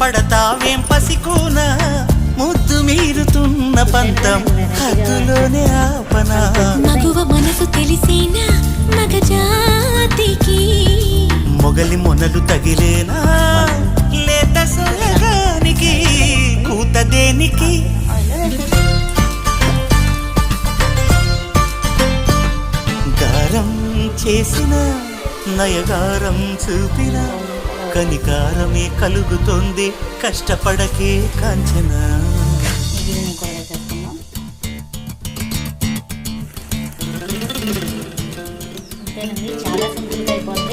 పడతావేం పసికోన? ముద్దు మీరుతున్న పంతం హద్దులోనే ఆపనా. మగువ మనసు తెలిసేనా మగ జాతికి మొగలి మొనలు తగిలేనా? లేత సొలగానికి కూత దేనికి? గారం చేసిన నయగారం చూపిన. కనికారమే కలుగుతుంది. కష్టపడకే కాంచన. చాలా సింపుల్గా అయిపోతుంది.